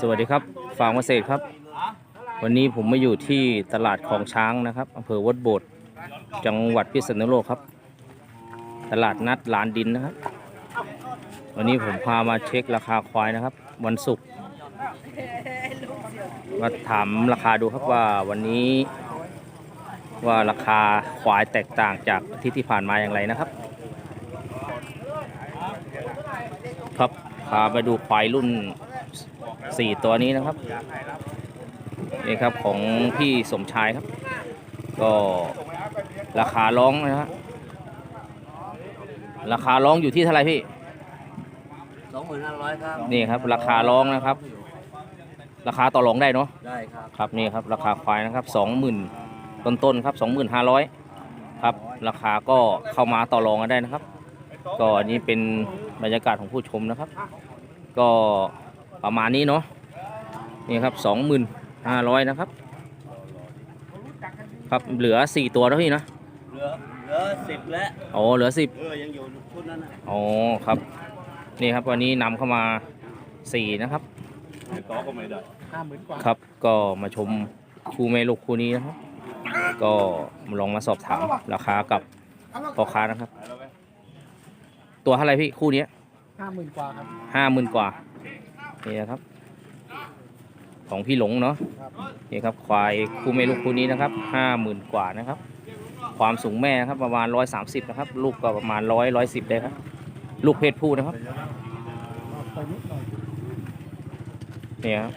สวัสดีครับฟาร์มเกษตรครับ วันนี้ผมมาอยู่ที่ตลาดของช้างนะครับอำเภอวัดโบดจังหวัดพิษณุโลกครับ ตลาดนัดลานดินนะครับ วันนี้ผมพามาเช็คราคาควายนะครับ วันศุกร์มาถามราคาดูครับว่าวันนี้ ว่าราคาควายแตกต่างจากอาทิตย์ที่ผ่านมาอย่างไรนะครับ ครับ พาไปดูควายรุ่น 4 ตัวนี้นะครับนี่ครับของพี่สมชายครับ ก็ราคาร้องนะฮะราคาร้องอยู่ที่เท่าไหร่พี่สองหมื่นห้าร้อยครับนี่ครับ ราคาร้องนะครับ ราคาต่อรองได้เนาะได้ครับครับนี่ครับราคาควายนะครับสองหมื่นต้นๆครับสองหมื่นห้าร้อยครับ ราคาก็เข้ามาต่อรองกันได้นะครับ ก็อันนี้เป็นบรรยากาศของผู้ชมนะครับ ก็ประมาณนี้เนาะนี่ครับสองหมื่นห้าร้อยนะครับ ครับเหลือสี่ตัวแล้วพี่นะเหลือเหลือสิบแล้วอ๋อเหลือสิบเออยังอยู่ชุดนั้นนะอ๋อครับ นี่ครับวันนี้นำเข้ามาสี่นะครับ ต่อก็ไม่ได้ห้าหมื่นกว่าครับก็มาชมคู่แม่ลูกคู่นี้นะครับ ก็ลองมาสอบถามราคากับพ่อค้านะครับ ตัวเท่าไหรพี่คู่เนี้ห้าหมื่นกว่าครับห้าหมื่นกว่านี่นะครับ ของพี่หลงเนาะครับนี่ครับควายคู่แม่ลูกคู่นี้นะครับห้าหมื่นกว่านะครับ ความสูงแม่นะครับประมาณร้อยสามสิบนะครับ ลูกก็ประมาณร้อยร้อยสิบได้ครับ ลูกเพศผู้นะครับไปนิดหน่อยนี่ครับ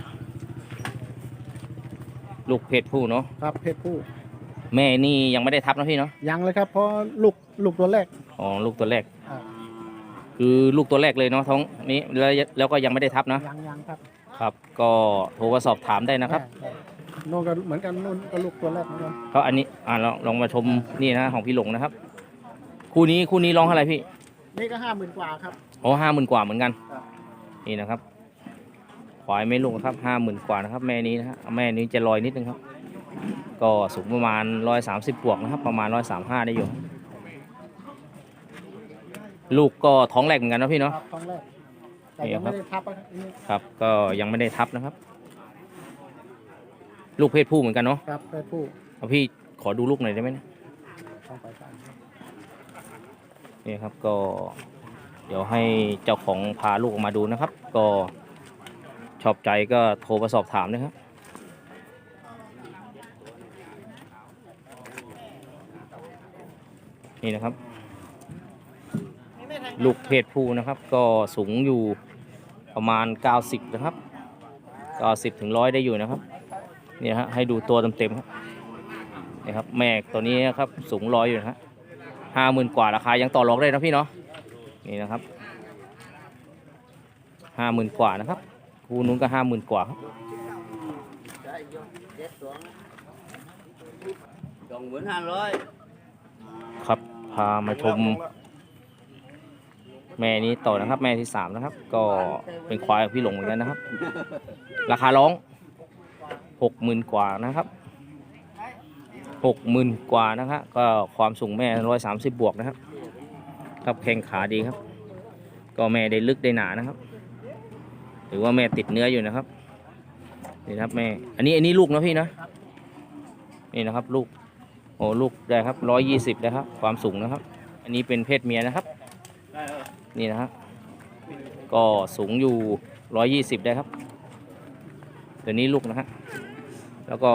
ลูกเพศผู้เนาะครับเพศผู้แม่นี่ยังไม่ได้ทับนะพี่เนาะยังเลยครับเพราะลูกลูกตัวแรกอ๋อลูกตัวแรกอ่า คือลูกตัวแรกเลยเนาะท้องนี้แล้วแล้วก็ยังไม่ได้ทับนะยังยังครับครับ ก็โทรมาสอบถามได้นะครับใช่ใช่โน่นก็เหมือนกันโน่นก็ลูกตัวแรกเหมือนกันเพราะอันนี้อ่าลองลองมาชมนี่นะของพี่หลงนะครับ คู่นี้คู่นี้ร้องเท่าไหร่พี่นี่ก็ห้าหมื่นกว่าครับ อ๋อห้าหมื่นกว่าเหมือนกันครับ นี่นะครับควายไม่ลูกนะครับห้าหมื่นกว่านะครับแม่นี้นะฮะแม่นี้จะลอยนิดนึงครับ ก็สูงประมาณร้อยสามสิบบวกนะครับ ประมาณร้อยสามห้าได้อยู่ ลูกก็ท้องแรกเหมือนกันนะพี่คเนาะรับท้องแรกแต่นี่ยังครัไม่บได้ทับอะครับนี่ครับ ก็ยังไม่ได้ทับนะครับ ลูกเพศผู้เหมือนกันเนาะครับเพศผู้เอาพี่ขอดูลูกหน่อยได้ไหมนะต้องไปสามนี่ครับก็ เดี๋ยวให้เจ้าของพาลูกออกมาดูนะครับ ก็ชอบใจก็โทรมาสอบถามนะครับ นี่นะครับ ลูกเพศผู้นะครับ ก็สูงอยู่ประมาณ 90 นะครับ 90ถึงร้อยได้อยู่นะครับเนี่ยฮะให้ดูตัวเต็มๆครับนี่ครับแม่ตัวนี้นะครับสูงร้อยอยู่นะฮะห้าหมื่นกว่าราคายังต่อรองได้นะพี่เนาะนี่นะครับห้าหมื่นกว่านะครับคู่นู้นก็ห้าหมื่นกว่าครับได้ยกเจ็ดสองสองหมื่นห้าร้อยครับพามาชม แม่นี้ต่อนะครับ แม่ที่สามนะครับ ก็เป็นควายพี่หลงเหมือนกันนะครับ ราคาร้องหกหมื่นกว่านะครับหกหมื่นกว่านะครับก็ความสูงแม่ร้อยสามสิบบวกนะครับครับแข้งขาดีครับ ก็แม่ได้ลึกได้หนานะครับ หรือว่าแม่ติดเนื้ออยู่นะครับนี่ครับแม่ อันนี้อันนี้ลูกนะพี่นะนี่นะครับลูกโอ้ลูกได้ครับร้อยยี่สิบได้ครับ ความสูงนะครับ อันนี้เป็นเพศเมียนะครับ นี่นะฮะก็สูงอยู่ร้อยยี่สิบได้ครับ ตัวนี้ลูกนะฮะแล้วก็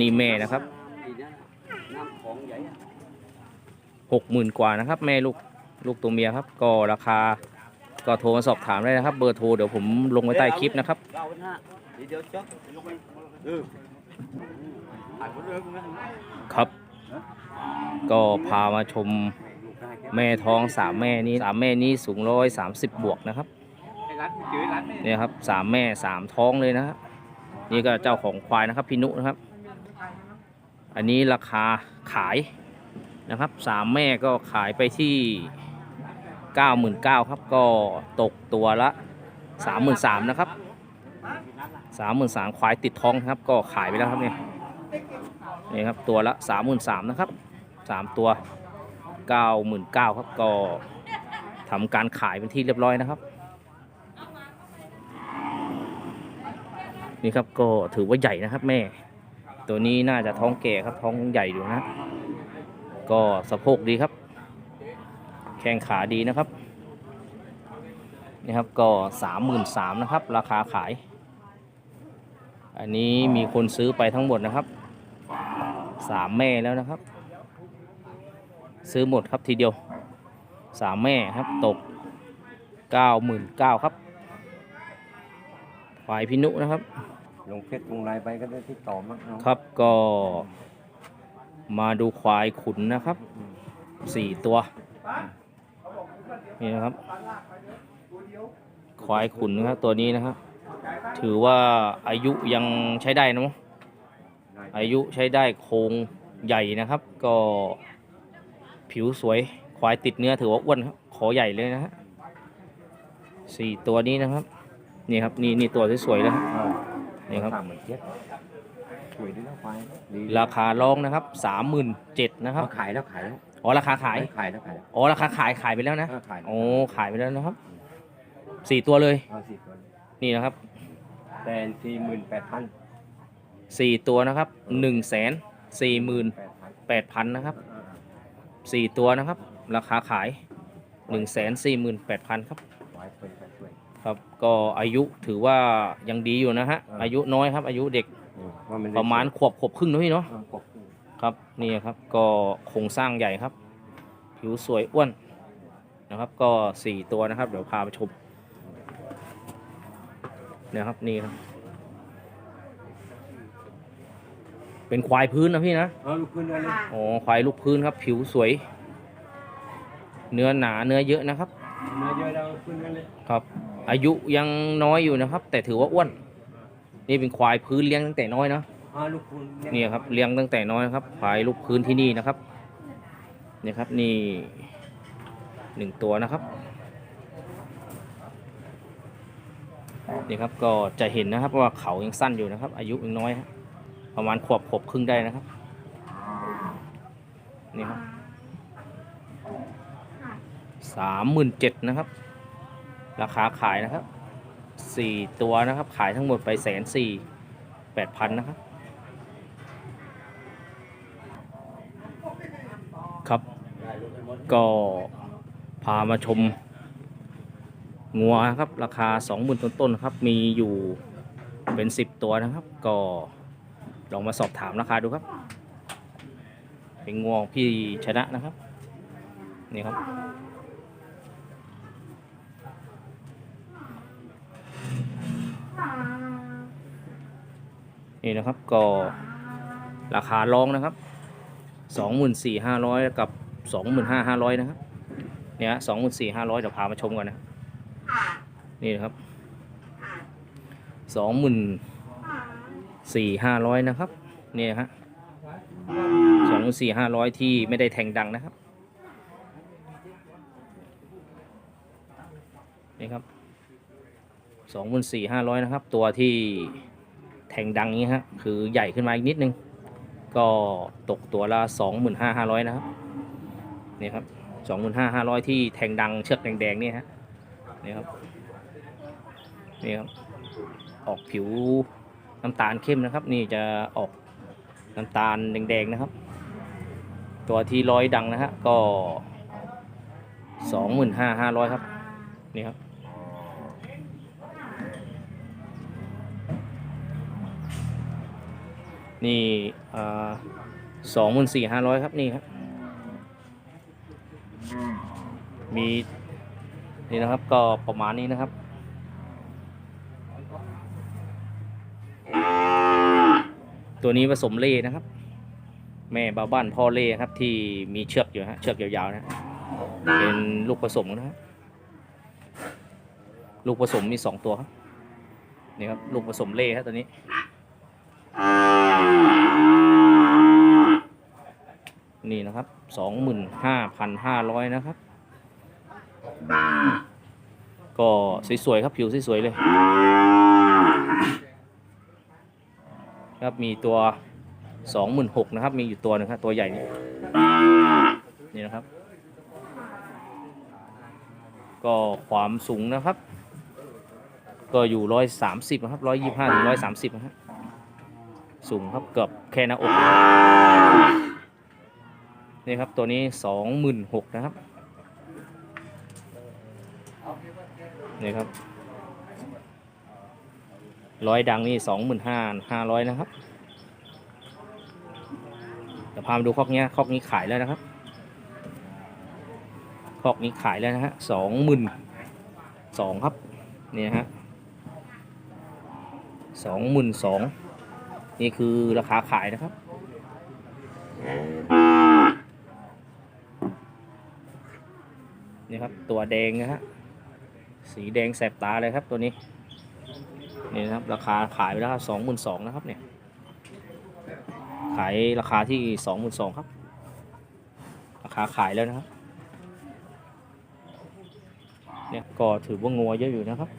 นี่แม่นะครับหกหมื่นกว่านะครับ แม่ลูกลูกตัวเมียครับ ก็ราคาก็โทรมาสอบถามได้นะครับ เบอร์โทรเดี๋ยวผมลงไว้ใต้คลิปนะครับครับ ก็พามาชม แม่ท้องสามแม่นี้สามแม่นี้สูงร้อยสามสิบบวกนะครับไอ้ร้านจืดร้านนี่เนี่ยครับสามแม่สามท้องเลยนะครับนี่ก็เจ้าของควายนะครับพี่นุนะครับ อันนี้ราคาขายนะครับสามแม่ก็ขายไปที่เก้าหมื่นเก้าครับก็ตกตัวละสามหมื่นสามนะครับสามหมื่นสามควายติดท้องนะครับ ก็ขายไปแล้วครับเนี่ยนี่ครับตัวละสามหมื่นสามนะครับสามตัว เก้าหมื่นเก้าครับก็ทำการขายเป็นที่เรียบร้อยนะครับ นี่ครับก็ถือว่าใหญ่นะครับ แม่ ตัวนี้น่าจะท้องแก่ครับท้องใหญ่อยู่นะ ก็สะโพกดีครับ แข้งขาดีนะครับนี่ครับก็สามหมื่นสามนะครับ ราคาขาย อันนี้มีคนซื้อไปทั้งหมดนะครับสามแม่แล้วนะครับ ซื้อหมดครับทีเดียวสามแม่ครับตกเก้าหมื่นเก้าครับฝ่ายพินุนะครับลงเพชรลงลายไปก็ได้ที่ต่อมั้งเนาะครับก็มาดูควายขุนนะครับสี่ตัวนี่นะครับ ควายขุนนะครับตัวนี้นะครับ ถือว่าอายุยังใช้ได้นะมั้งอายุใช้ได้โครงใหญ่นะครับ ก็ ผิวสวยควายติดเนื้อถือว่าอ้วนครับขอใหญ่เลยนะฮะสี่ตัวนี้นะครับ นี่ครับนี่นี่ตัวที่สวยๆแล้วครับอ่านี่ครับสามหมื่นเจ็ดสวยดีนะควายดีราคาร้องนะครับสามหมื่นเจ็ดนะครับเขาขายแล้วขายแล้วอ๋อราคาขายขายแล้วขายแล้วอ๋อราคาขายขายไปแล้วนะเออขายแล้วโอ้ขายไปแล้วนะครับสี่ตัวเลยเอาสิตัวนี่นะครับแต่สี่หมื่นแปดพันสี่ตัวนะครับหนึ่งแสนสี่หมื่นแปดพันแปดพันนะครับ สี่ตัวนะครับ ราคาขายหนึ่งแสนสี่หมื่นแปดพันครับควายเป็นควายช่วยครับก็อายุถือว่ายังดีอยู่นะฮะอ่าอายุน้อยครับ อายุเด็กอืมว่ามันได้ประมาณขวบขวบครึ่งนะพี่เนาะเออกบครับนี่ครับก็โครงสร้างใหญ่ครับ ผิวสวยอ้วนนะครับ ก็สี่ตัวนะครับ เดี๋ยวพาไปชมเนี่ยครับนี่ครับ เป็นควายพื้นนะพี่นะเอาลูกขึ้นเลยเลยอ๋อควายลูกพื้นครับ ผิวสวย เนื้อหนาเนื้อเยอะนะครับ เนื้อเยอะแล้วขึ้นกันเลยครับ อายุยังน้อยอยู่นะครับ แต่ถือว่าอ้วน นี่เป็นควายพื้นเลี้ยงตั้งแต่น้อยเนาะเอาลูกคุณนี่ครับเลี้ยงตั้งแต่น้อยนะครับควายลูกพื้นที่นี่นะครับนี่ครับนี่หนึ่งตัวนะครับนี่ครับก็จะเห็นนะครับว่าเขายังสั้นอยู่นะครับ อายุยังน้อยฮะ ประมาณขวบขวบครึ่งได้นะครับ นี่ครับสามหมื่นเจ็ดนะครับ ราคาขายนะครับสี่ตัวนะครับ ขายทั้งหมดไปแสนสี่แปดพันนะครับ ครับ ก็พามาชมงัวนะครับ ราคา20,000ต้นๆครับ มีอยู่เป็น10ตัวนะครับ ก็ ลองมาสอบถามราคาดูครับ เป็นงวงพี่ชนะนะครับ นี่ครับ นี่นะครับก็ราคาร้องนะครับสองหมื่นสี่ห้าร้อยกับสองหมื่นห้าห้าร้อยนะครับ เนี่ยสองหมื่นสี่ห้าร้อยเดี๋ยวพามาชมกันนะ นี่นะครับสองหมื่น สี่ห้าร้อยนะครับ เนี่นะฮะสองหมื่นสี่ห้าร้อยที่ไม่ได้แทงดังนะครับ นี่ครับสองหมื่นสี่ห้าร้อยนะครับ ตัวที่แทงดังนี้ฮะคือใหญ่ขึ้นมาอีกนิดนึง ก็ตกตัวละสองหมื่นห้าห้าร้อยนะครับ นี่ครับสองหมื่นห้าห้าร้อยที่แทงดังเชือกแดงๆนี่ฮะนี่ครับนี่ครับออกผิว น้ำตาลเข้มนะครับ นี่จะออกน้ำตาลแดงๆนะครับ ตัวที่ร้อยดังนะฮะก็สองหมื่นห้าห้าร้อยครับนี่ครับนี่สองหมื่นสี่ห้าร้อยครับนี่ครับ มีนี่นะครับก็ประมาณนี้นะครับ ตัวนี้ผสมเล่นะครับ แม่บาบ้านพ่อเล่ครับ ที่มีเชือกอยู่ฮะเชือกยาวๆนะเป็นลูกผสมนะครับลูกผสมมีสองตัวครับนี่ครับลูกผสมเล่ครับตัวนี้นี่นะครับสองหมื่นห้าพันห้าร้อยนะครับ ก็สวยๆครับผิวสวยๆเลย ครับมีตัวสองหมื่นหกนะครับ มีอยู่ตัวหนึงครับตัวใหญ่นี่นี่นะครับ ก็ความสูงนะครับ ก็อยู่ร้อยสามสิบครับร้อยยี่ห้าถึงร้อยสามสิบนะฮะสูงครับเกือบแค่หน้าอกนี่ครับตัวนี้สองหมื่นหกนะครับนี่ครับ ร้อยดังนี่สองหมื่นห้าห้าร้อยนะครับเดี๋ยวพามาดูคอกเนี้ยคอกนี้ขายแล้วนะครับคอกนี้ขายแล้วนะฮะสองหมื่นสองครับนี่นะฮะสองหมื่นสองนี่คือราคาขายนะครับนี่ครับตัวแดงนะฮะสีแดงแสบตาเลยครับตัวนี้ นี่นะครับราคาขายไปแล้วสองหมื่นสองนะครับเนี่ยขายราคาที่สองหมื่นสองครับ ราคาขายแล้วนะครับเนี่ยก็ถือว่างัวเยอะอยู่นะครับ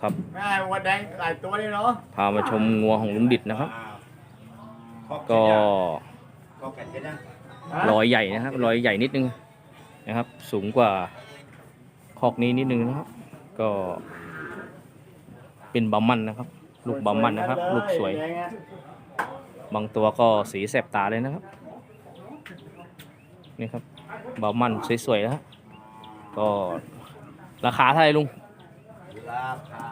ครับแม่วัวแดงหลายตัวเลยเนาะพามาชมงัวของลุงดิดนะครับ ก็ก็แก่เจ็ดนะรอยใหญ่นะครับรอยใหญ่นิดนึงนะครับ สูงกว่าคอกนี้นิดนึงนะครับ ก็เป็นบัมมันนะครับ ลูกบัมมันนะครับ ลูกสวย บางตัวก็สีแสบตาเลยนะครับ นี่ครับบัมมันสวยๆนะฮะก็ราคาเท่าไหร่ลุง ราคา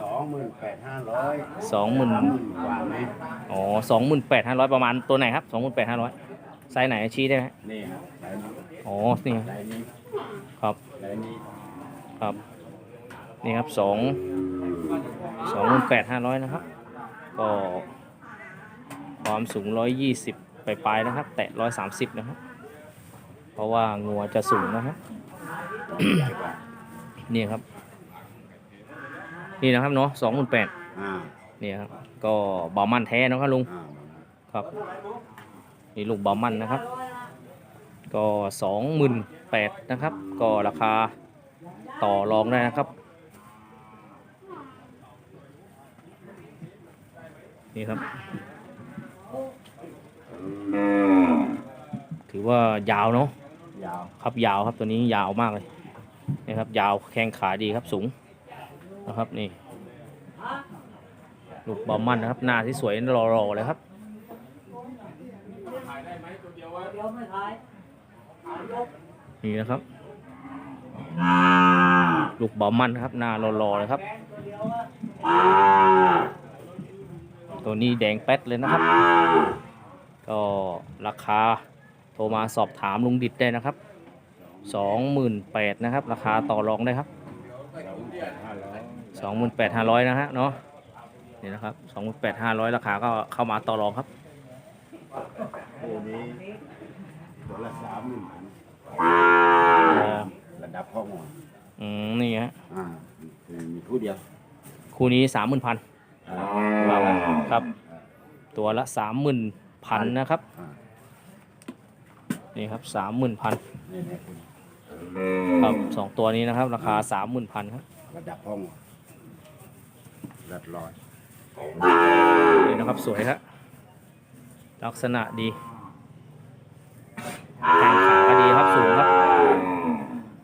สองหมื่นแปดห้าร้อยสองหมื่นกว่าไหมอ๋อสองหมื่นแปดห้าร้อยประมาณตัวไหนครับสองหมื่นแปดห้าร้อยไซส์ไหนชี้ได้ไหมนี่ครับลายนี้อ๋อนี่ลายนี้ครับลายนี้ ครับ นี่ครับสองสองหมื่นแปดห้าร้อยนะครับ ก็ความสูงร้อยยี่สิบปลายๆนะครับ แตะร้อยสามสิบนะครับ เพราะว่างัวจะสูงนะครับใหญ่กว่านี่ครับ นี่นะครับเนาะสองหมื่นแปดอ่านี่ครับ ก็เบามันแท้นะครับลุงอ่าครับ นี่ลูกบามันนะครับ ก็สองหมื่นแปดนะครับ ก็ราคา ต่อรองได้นะครับ นี่ครับ ถือว่ายาวเนาะยาวครับยาวครับตัวนี้ยาวมากเลยนี่ครับ ยาวแข้งขาดีครับสูงนะครับนี่ลูกบอมมันนะครับ หน้าที่สวยรอๆเลยครับนี่นะครับ ลูกบอมมันครับหน้ารอๆเลยครับ ตัวนี้แดงแป๊ดเลยนะครับ ก็ราคาโทรมาสอบถามลุงดิดได้นะครับสองหมื่นแปดนะครับ ราคาต่อรองได้ครับห้าร้อยสองหมื่นแปดห้าร้อยนะฮะเนาะนี่นะครับสองหมื่นแปดห้าร้อยราคาก็เข้ามาต่อรองครับตัวนี้ตัวละสามหมื่นพันเอ่อระดับพ่อหมอ อืมนี่ฮะอ่าคือมีคู่เดียว คู่นี้สามหมื่นพันอ่าครับ ตัวละสามหมื่นพันนะครับอ่านี่ครับสามหมื่นพันนี่นี่คุณครับสองตัวนี้นะครับ ราคาสามหมื่นพันครับ ระดับพ่อหมอระดับร้อยนี่นะครับสวยครับลักษณะดีแข้งขาก็ดีครับสูงครับ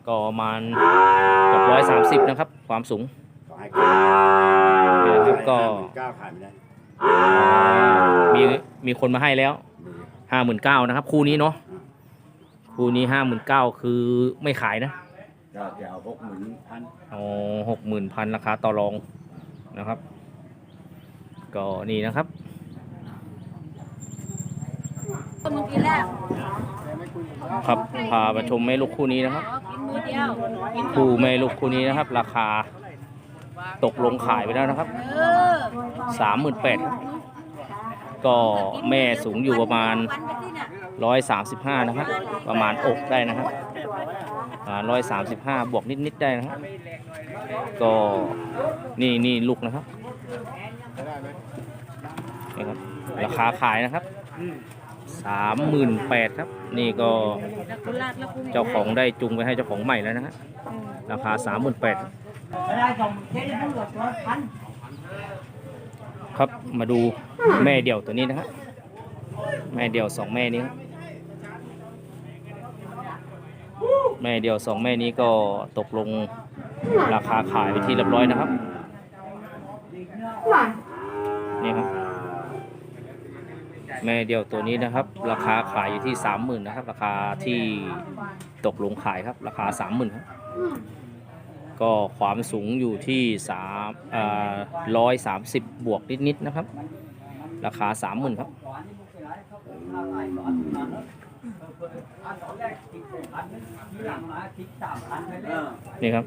ก็ ประมาณเกือบร้อยสามสิบนะครับ ความสูงก็ให้กันนี่นะครับก็เก้าขายไม่ได้มีมีคนมาให้แล้วดีห้าหมื่นเก้านะครับ คู่นี้เนาะคู่นี้ห้าหมื่นเก้าคือไม่ขายนะก็จะเอาหกหมื่นพันอ๋อหกหมื่นพันราคาต่อรองนะครับ ก็นี่นะครับเมื่อกี้แล้วครับพามาชมแม่ลูกคู่นี้นะครับ อ๋อกินมือเดียวกินคู่แม่ลูกคู่นี้นะครับ ราคาตกลงขายไปแล้วนะครับสามหมื่นแปดก็แม่สูงอยู่ประมาณร้อยสามสิบห้านะครับ ประมาณอกได้นะครับร้อยสามสิบห้าบวกนิดๆได้นะครับ ก็นี่นี่ลูกนะครับนี่ครับ ราคาขายนะครับ สามหมื่นแปดครับ นี่ก็เจ้าของได้จุงไปให้เจ้าของใหม่แล้วนะฮะราคาสามหมื่นแปดครับมาดูแม่เดี่ยวตัวนี้นะครับแม่เดี่ยวสองแม่นี้แม่เดี่ยวสองแม่นี้ก็ตกลงราคาขายไปที่เรียบร้อยนะครับนี่ครับ แม่เดียวตัวนี้นะครับ ราคาขายอยู่ที่สามหมื่นนะครับ ราคาที่ตกลงขายครับ ราคาสามหมื่นครับก็ความสูงอยู่ที่สามร้อยสามสิบบวกนิดๆนะครับ ราคาสามหมื่นครับนี่ครับ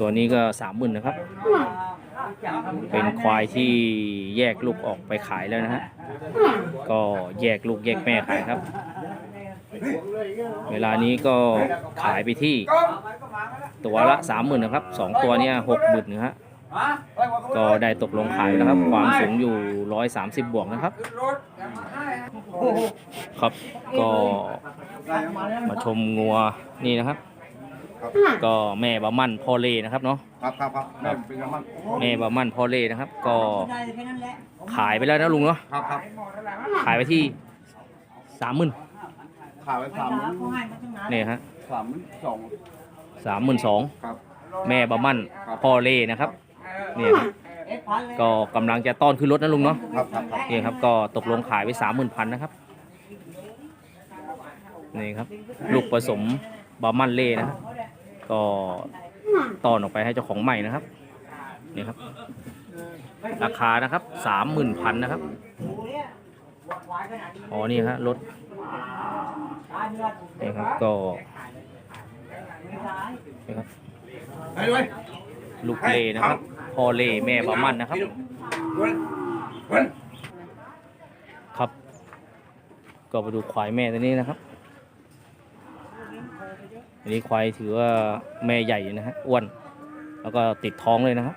ตัวนี้ก็สามหมื่นนะครับ เป็นควายที่แยกลูกออกไปขายแล้วนะฮะ ก็แยกลูกแยกแม่ขายครับ เวลานี้ก็ขายไปที่ตัวละสามหมื่นนะครับสองตัวเนี้หกหมื่นนะฮะก็ได้ตกลงขายนะครับ ความสูงอยู่ร้อยสามสิบบวกนะครับ ครับก็มาชมงัวนี่นะครับ ก็แม่บะมั่นพ่อเล่นะครับเนาะ ครับครับครับแม่เป็นยังไงบ้างแม่บะมั่นพ่อเล่นะครับ ก็ขายไปแล้วนะลุงเนาะ ครับครับขายไปที่สามหมื่นขายไปสามหมื่นนี่ฮะสามหมื่นสองสามหมื่นสองครับแม่บะมั่นครับพ่อเล่นะครับเนี่ยครับก็กำลังจะต้อนขึ้นรถนะลุงเนาะครับครับครับนี่ครับก็ตกลงขายไปสามหมื่นพันนะครับนี่ครับ ลูกผสม บามันเล่นะก็ตอนออกไปให้เจ้าของใหม่นะครับนี่ครับ ราคานะครับสามหมื่นพันนะครับอ๋อนี่ฮะรถนี่ครับก็นี่ครับลูกเล่นะครับพ่อเล่แม่บามันนะครับครับ ก็ไปดูควายแม่ตัวนี้นะครับ อันนี้ควายถือว่าแม่ใหญ่นะฮะอ้วน แล้วก็ติดท้องเลยนะครับ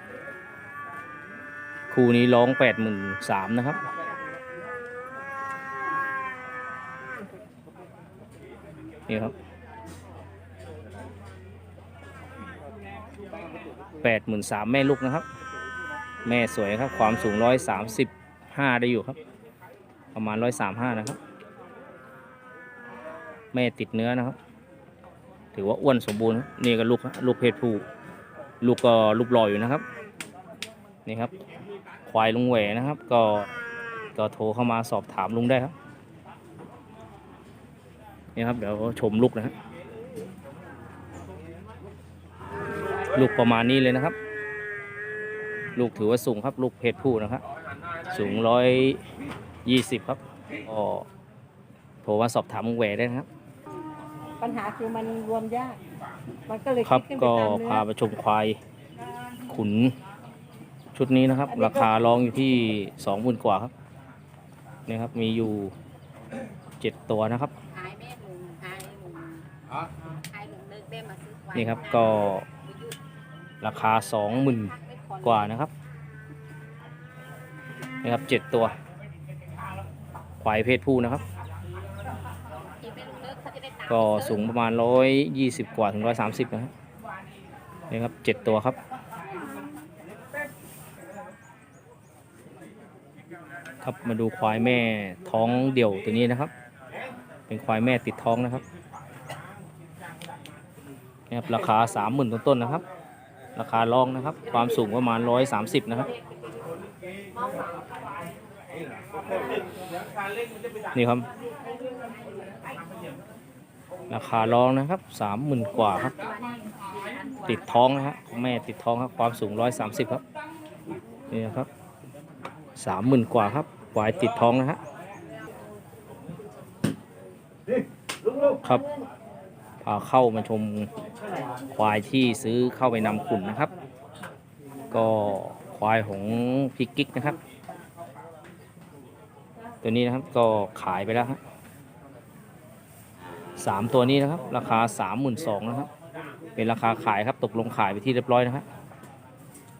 คู่นี้ร้องแปดหมื่นสามนะครับ นี่ครับแปดหมื่นสามแม่ลูกนะครับ แม่สวยครับ ความสูงร้อยสามสิบห้าได้อยู่ครับ ประมาณร้อยสามห้านะครับ แม่ติดเนื้อนะครับ ถือว่าอ้วนสมบูรณ์นี่ก็ลูกฮะลูกเพศผู้ลูกก็รูปหล่ออยู่นะครับนี่ครับ ควายลุงแหวนะครับ ก็ก็โทรเข้ามาสอบถามลุงได้ครับนี่ครับเดี๋ยวชมลูกนะฮะลูกประมาณนี้เลยนะครับ ลูกถือว่าสูงครับ ลูกเพศผู้นะครับสูงร้อยยี่สิบครับก็โทรมาสอบถามลุงแหวได้นะครับ ปัญหาคือมันรวมยาก มันก็เลยครับดขึ้นไปก็ตามเนื้อพาไปชมควายขุนชุดนี้นะครับ ราคาร้องอยู่ที่สองหมื่นกว่าครับนี่ครับมีอยู่เจ็ดตัวนะครับหายแม่ลุงหายลุงหายลุงเลิกได้มาซื้อควายนี่ครับก็ราคาสองหมื่นกว่านะครับนี่ครับเจ็ดตัว ควายเพศผู้นะครับ อีกแม่ลุงเลิกเขาจะได้ตาม ก็สูงประมาณร้อยยี่สิบกว่าถึงร้อยสามสิบนะครับนี่ครับเจ็ดตัวครับ ครับมาดูควายแม่ท้องเดี่ยวตัวนี้นะครับ เป็นควายแม่ติดท้องนะครับนี่ครับราคาสามหมื่นต้นๆนะครับ ราคาลองนะครับ ความสูงประมาณร้อยสามสิบนะครับนี่ครับ ราคาลองนะครับสามหมื่นกว่าครับ ติดท้องนะฮะแม่ติดท้องครับความสูงร้อยสามสิบครับนี่นะครับสามหมื่นกว่าครับควายติดท้องนะฮะครับพาเข้ามาชมควายที่ซื้อเข้าไปนำขุนนะครับ ก็ควายของพี่กิ๊กนะครับ ตัวนี้นะครับก็ขายไปแล้วครับ 3 ตัวนี้นะครับ ราคา 32,000นะครับ เป็นราคาขายครับตกลงขายไปที่เรียบร้อยนะครับ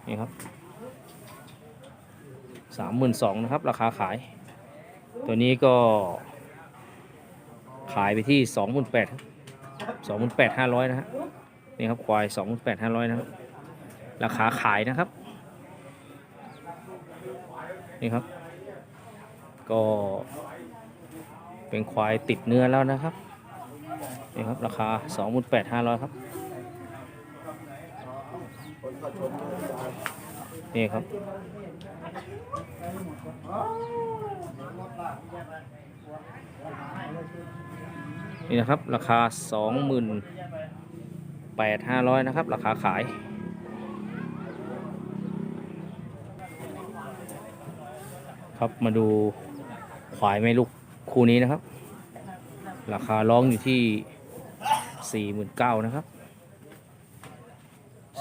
นี่ครับ32,000นะครับ ราคาขาย ตัวนี้ก็ ขายไปที่ 28,000ครับ28,500นะฮะนี่ครับควาย28,500นะครับราคาขายนะครับ นี่ครับ ก็เป็นควายติดเนื้อแล้วนะครับ นี่ครับ ราคา 28,500 ครับ นี่ครับ นี่นะครับ ราคาสองหมื่นแปดห้าร้อยนะครับ ราคาขายครับมาดูควายแม่ลูกคู่นี้นะครับ ราคาร้องอยู่ที่ สี่หมื่นเก้านะครับ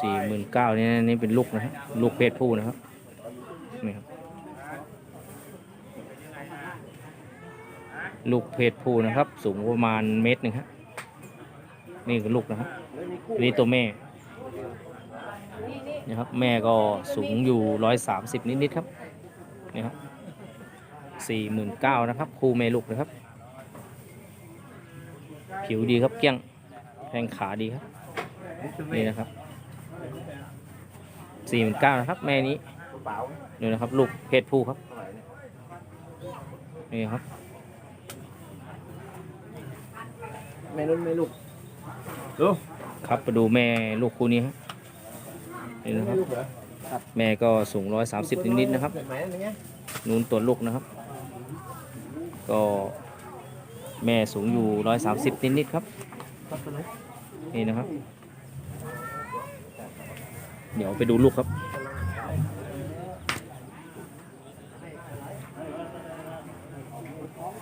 สี่หมื่นเก้านี่นี่เป็นลูกนะครับลูกเพศผู้นะครับนี่ครับ ลูกเพศผู้นะครับ สูงประมาณเมตรหนึ่งครับนี่คือลูกนะครับนี่ตัวแม่นะครับแม่ก็สูงอยู่ร้อยสามสิบนิดๆครับนี่ครับสี่หมื่นเก้านะครับ คู่แม่ลูกนะครับ ผิวดีครับเกลี้ยง ข้งขาดีครับ นี่นะครับสี่หมื่นเก้านะครับ แม่นี้นี่นะครับ ลูกเพศผู้ครับ นี่ครับ แม่นุ่นแม่ลูกครับมาดูแม่ลูกคู่นี้ครับนี่นะครับลูกเหรอแม่ก็สูงร้อยสามสิบนิดๆนะครับเกิดไหมอะไรเงี้ยนูนตัวลูกนะครับ ก็แม่สูงอยู่ร้อยสามสิบนิดๆครับครับตัวไห นี่นะครับ เดี๋ยวไปดูลูกครับ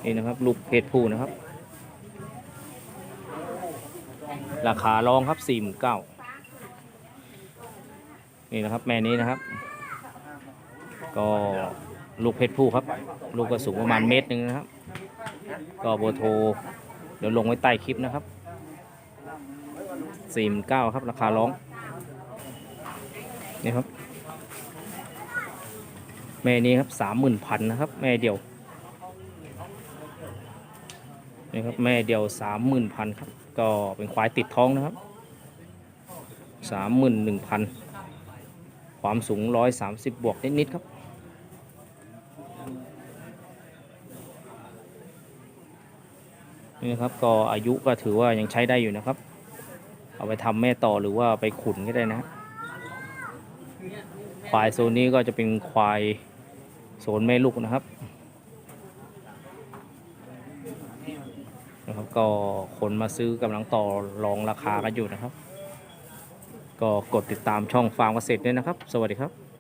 นี่นะครับ ลูกเพศผู้นะครับ ราคารองครับสี่หมื่นเก้านี่นะครับ แม่นี้นะครับ ก็ลูกเพศผู้ครับ ลูกก็สูงประมาณเมตรหนึ่งนะครับ ก็เบอร์โทร เดี๋ยวลงไว้ใต้คลิปนะครับ สี่หมื่นเก้าครับ ราคาร้อง นี่ครับ แม่นี้ครับสามหมื่นพันนะครับ แม่เดียว นี่ครับ แม่เดียวสามหมื่นพันครับ ก็เป็นควายติดท้องนะครับสามหมื่นหนึ่งพันความสูงร้อยสามสิบบวกนิดๆครับนี่นะครับก็อายุก็ถือว่ายังใช้ได้อยู่นะครับ เอาไปทำแม่ต่อหรือว่าไปขุนก็ได้นะฮะควายโซนนี้ก็จะเป็นควายโซนแม่ลูกนะครับนะครับ ก็คนมาซื้อกำลังต่อรองราคากันอยู่นะครับ ก็กดติดตามช่องฟาร์มเกษตรด้วยนะครับ สวัสดีครับ